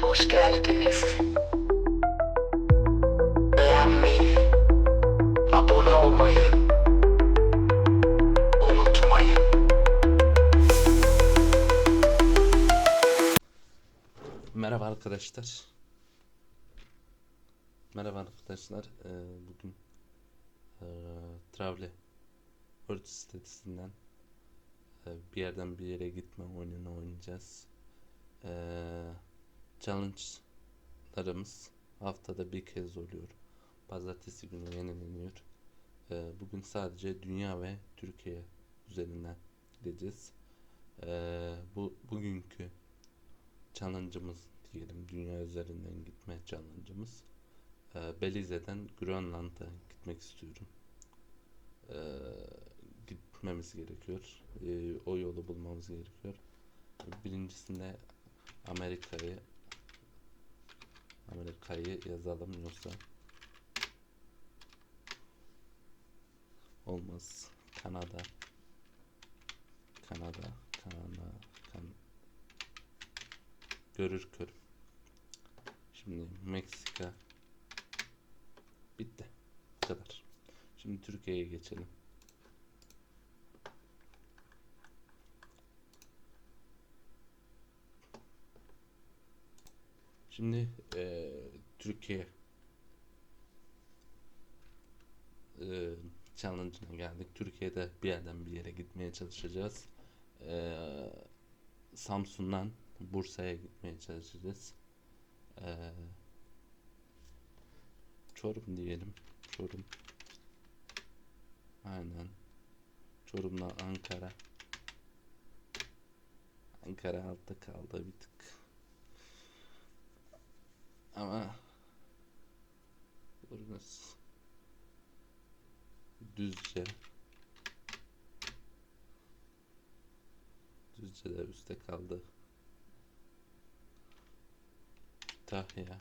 Hoş geldiniz. Beğenmeyi, abone olmayı unutmayın. Merhaba arkadaşlar. Merhaba arkadaşlar. Ee, bugün ee, Travel World sitesinden ee, bir yerden bir yere gitme oyununu oynayacağız. Ee, challenge'larımız haftada bir kez oluyor. Pazartesi günü yenileniyor. Ee, bugün sadece dünya ve Türkiye üzerinden gideceğiz. Ee, bu bugünkü challenge'ımız diyelim dünya üzerinden gitme challenge'ımız ee, Belize'den Grönland'a gitmek istiyorum. Ee, gitmemiz gerekiyor. Ee, o yolu bulmamız gerekiyor. Birincisinde Amerika'yı Amerika'yı yazalım yoksa olmaz. Kanada Kanada Kanada kan görür körüm. Şimdi Meksika bitti. Bu kadar. Şimdi Türkiye'ye geçelim. Şimdi eee, Türkiye eee challenge'ına geldik. Türkiye'de bir yerden bir yere gitmeye çalışacağız. Eee Samsun'dan Bursa'ya gitmeye çalışacağız. Ee, Çorum diyelim. Çorum. Aynen. Çorum'dan Ankara. Ankara altta kaldı bir tık. Ama buluruz. Düzce. Düzce de üstte kaldı. Kütahya.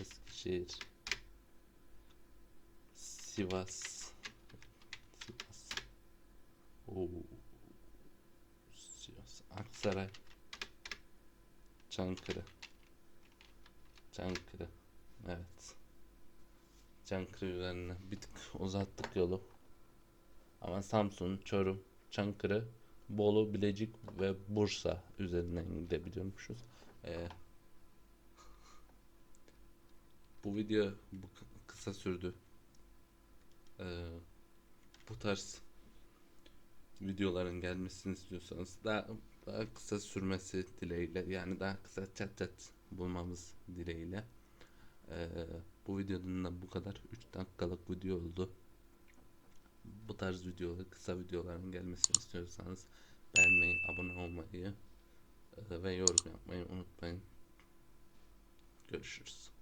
Eskişehir. Sivas. Sivas. Oo. Sivas. Aksaray. Çankırı. Çankırı. Evet. Çankırı üzerine bir tık uzattık yolu. Ama Samsun, Çorum, Çankırı, Bolu, Bilecik ve Bursa üzerinden gidebiliyormuşuz. Ee, bu video bu kı- kısa sürdü. Ee, bu tarz videoların gelmesini istiyorsanız daha daha kısa sürmesi dileğiyle yani daha kısa çat çat bulmamız dileğiyle. Ee, bu videonun da bu kadar 3 dakikalık video oldu bu tarz videoları, kısa videoların gelmesini istiyorsanız beğenmeyi, abone olmayı ve yorum yapmayı unutmayın. Görüşürüz.